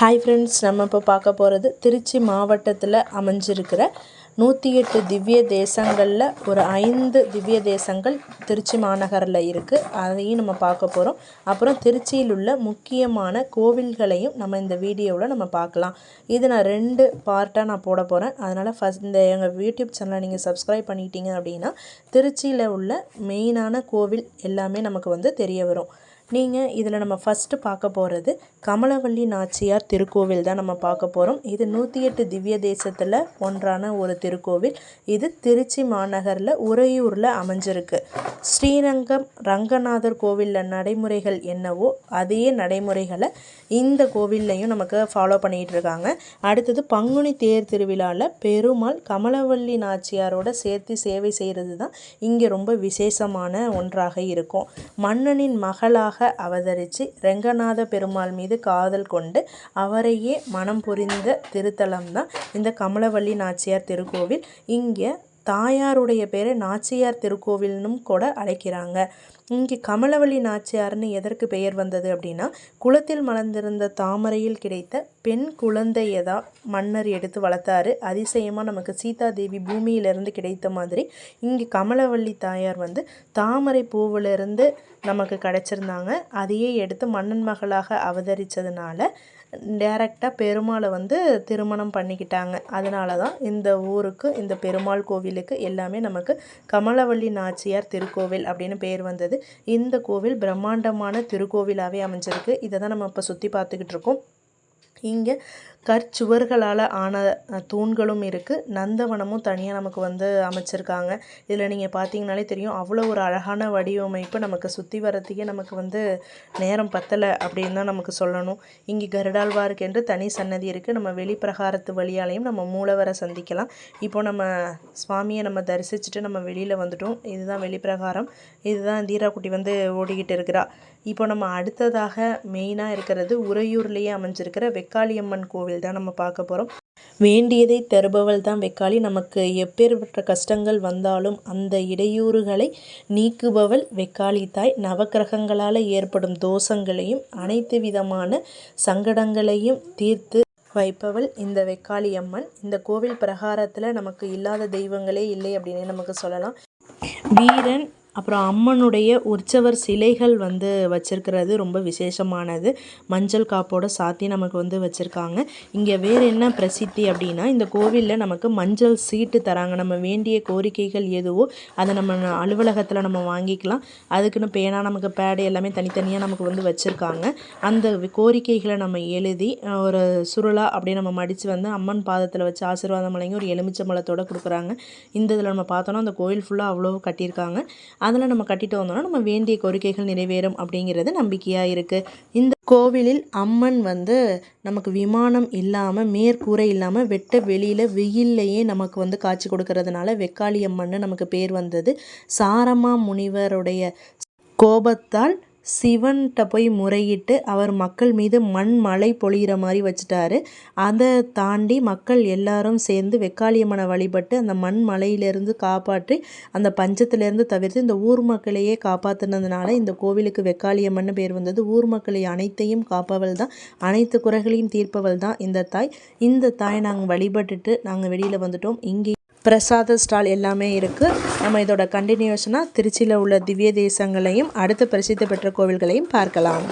Hi friends நம்ம இப்போ பார்க்க போகிறது திருச்சி மாவட்டத்தில் அமைஞ்சிருக்கிற நூற்றி எட்டு திவ்ய தேசங்களில் ஒரு ஐந்து திவ்ய தேசங்கள் திருச்சி மாநகரில் இருக்குது அதையும் நம்ம பார்க்க போகிறோம் அப்புறம் திருச்சியில் உள்ள முக்கியமான கோவில்களையும் நம்ம இந்த வீடியோவில் நம்ம பார்க்கலாம். இது நான் ரெண்டு பார்ட்டாக நான் போட போகிறேன் அதனால் ஃபஸ்ட் இந்த எங்கள் யூடியூப் சேனலை நீங்கள் சப்ஸ்கிரைப் பண்ணிட்டீங்க அப்படின்னா திருச்சியில் உள்ள மெயினான கோவில் எல்லாமே நமக்கு வந்து தெரிய வரும். நீங்கள் இதில் நம்ம ஃபஸ்ட்டு பார்க்க போகிறது கமலவள்ளி நாச்சியார் திருக்கோவில் தான் நம்ம பார்க்க போகிறோம் இது நூற்றி எட்டு திவ்ய தேசத்தில் ஒன்றான ஒரு திருக்கோவில். இது திருச்சி மாநகரில் உறையூரில் அமைஞ்சிருக்கு. ஸ்ரீரங்கம் ரங்கநாதர் கோவிலில் நடைமுறைகள் என்னவோ அதே நடைமுறைகளை இந்த கோவில்லையும் நமக்கு ஃபாலோ பண்ணிகிட்டு இருக்காங்க. அடுத்தது பங்குனி தேர் திருவிழாவில் பெருமாள் கமலவள்ளி நாச்சியாரோட சேர்த்து சேவை செய்கிறது தான் இங்கே ரொம்ப விசேஷமான ஒன்றாக இருக்கும். மன்னனின் மகளாக அவதரித்து ரெங்கநாத பெருமாள் மீது காதல் கொண்டு அவரையே மனம் புரிந்த திருத்தலம் தான் இந்த கமலவள்ளி நாச்சியார் திருக்கோவில். இங்கே தாயாருடைய பேரை நாச்சியார் திருக்கோவில்னும் கூட அழைக்கிறாங்க. இங்கே கமலவள்ளி நாச்சியார்னு எதற்கு பெயர் வந்தது அப்படின்னா குளத்தில் மலர்ந்திருந்த தாமரையில் கிடைத்த பெண் குழந்தையை தான் மன்னர் எடுத்து வளர்த்தாரு. அதிசயமாக நமக்கு சீதா தேவி பூமியிலிருந்து கிடைத்த மாதிரி இங்கே கமலவள்ளி தாயார் வந்து தாமரை பூவிலிருந்து நமக்கு கிடச்சிருந்தாங்க. அதையே எடுத்து மன்னன் மகளாக அவதரித்ததுனால டேரெக்டாக பெருமாளை வந்து திருமணம் பண்ணிக்கிட்டாங்க. அதனால தான் இந்த ஊருக்கு இந்த பெருமாள் கோவில் கோவிலுக்கு எல்லாமே நமக்கு கமலவள்ளி நாச்சியார் திருக்கோவில் அப்படின்னு பேர் வந்தது. இந்த கோவில் பிரம்மாண்டமான திருக்கோவிலாகவே அமைஞ்சிருக்கு. இதை தான் நம்ம இப்போ சுற்றி பார்த்துக்கிட்டு இருக்கோம். இங்கே கற்சுவர்களால் ஆன தூண்களும் இருக்குது நந்தவனமும் தனியாக நமக்கு வந்து அமைச்சிருக்காங்க. இதில் நீங்கள் பார்த்தீங்கனாலே தெரியும் அவ்வளோ ஒரு அழகான வடிவமைப்பு நமக்கு சுற்றி வரத்துக்கே நமக்கு வந்து நேரம் பத்தலை அப்படின்னு தான் நமக்கு சொல்லணும். இங்கே கருடாழ்வாருக்கு என்று தனி சன்னதி இருக்குது நம்ம வெளிப்பிரகாரத்து வழியாலையும் நம்ம மூலவரை சந்திக்கலாம். இப்போ நம்ம சுவாமியை நம்ம தரிசிச்சுட்டு நம்ம வெளியில் வந்துட்டோம். இதுதான் வெளிப்பிரகாரம். இதுதான் தீராக்குட்டி வந்து ஓடிக்கிட்டு இருக்கிறா. இப்போ நம்ம அடுத்ததாக மெயினாக இருக்கிறது உறையூர்லேயே அமைஞ்சிருக்கிற வெக்காளியம்மன் கோவில் தான் நம்ம பார்க்க போகிறோம் வேண்டியதை தருபவள் தான் வெக்காளி. நமக்கு எப்பேற்பட்ட கஷ்டங்கள் வந்தாலும் அந்த இடையூறுகளை நீக்குபவள் வெக்காளி தாய். நவக்கிரகங்களால் ஏற்படும் தோஷங்களையும் அனைத்து விதமான சங்கடங்களையும் தீர்த்து வைப்பவள் இந்த வெக்காளி அம்மன் இந்த கோவில் பிரகாரத்தில் நமக்கு இல்லாத தெய்வங்களே இல்லை அப்படின்னு நமக்கு சொல்லலாம். வீரன் அப்புறம் அம்மனுடைய உற்சவர் சிலைகள் வந்து வச்சுருக்கிறது ரொம்ப விசேஷமானது. மஞ்சள் காப்போட சாத்தி நமக்கு வந்து வச்சுருக்காங்க. இங்கே வேறு என்ன பிரசித்தி அப்படின்னா இந்த கோவிலில் நமக்கு மஞ்சள் சீட்டு தராங்க. நம்ம வேண்டிய கோரிக்கைகள் எதுவோ அதை நம்ம அலுவலகத்தில் நம்ம வாங்கிக்கலாம். அதுக்குன்னு பேனா நமக்கு பேடு எல்லாமே தனித்தனியாக நமக்கு வந்து வச்சுருக்காங்க. அந்த கோரிக்கைகளை நம்ம எழுதி ஒரு சுருளா அப்படியே நம்ம மடித்து வந்து அம்மன் பாதத்தில் வச்சு ஆசீர்வாதம் வழங்கி ஒரு எலுமிச்சம்பழத்தோடு கொடுக்குறாங்க. இந்த இதில் நம்ம பார்த்தோன்னா அந்த கோயில் ஃபுல்லாக அவ்வளோ கட்டியிருக்காங்க. அதில் நம்ம கட்டிட்டு வந்தோம்னா நம்ம வேண்டிய கோரிக்கைகள் நிறைவேறும் அப்படிங்கிறது நம்பிக்கையாக இருக்குது இந்த கோவிலில் அம்மன் வந்து நமக்கு விமானம் இல்லாமல் மேற்கூரை இல்லாமல் வெட்ட வெளியில் வெயில்லையே நமக்கு வந்து காட்சி கொடுக்கறதுனால வெக்காளி அம்மன் நமக்கு பேர் வந்தது. சாரமா முனிவருடைய கோபத்தால் சிவன்கிட்ட போய் முறையிட்டு அவர் மக்கள் மீது மண் மழை பொழிகிற மாதிரி வச்சுட்டாரு. அதை தாண்டி மக்கள் எல்லாரும் சேர்ந்து வெக்காளியம்மனை வழிபட்டு அந்த மண் மலையிலேருந்து காப்பாற்றி அந்த பஞ்சத்திலேருந்து தவிர்த்து இந்த ஊர் மக்களையே காப்பாற்றினதுனால இந்த கோவிலுக்கு வெக்காளியம்மன் பேர் வந்தது. ஊர் மக்களை அனைத்தையும் காப்பவள் தான் அனைத்து குறைகளையும் தீர்ப்பவள் தான் இந்த தாய். இந்த தாய் நாங்கள் வழிபட்டுட்டு நாங்கள் வெளியில் வந்துட்டோம். இங்கே பிரசாத ஸ்டால் எல்லாமே இருக்குது நம்ம இதோட கண்டினியூஷனாக திருச்சியில் உள்ள திவ்ய தேசங்களையும் அடுத்த பிரசித்தி பெற்ற கோவில்களையும் பார்க்கலாம்.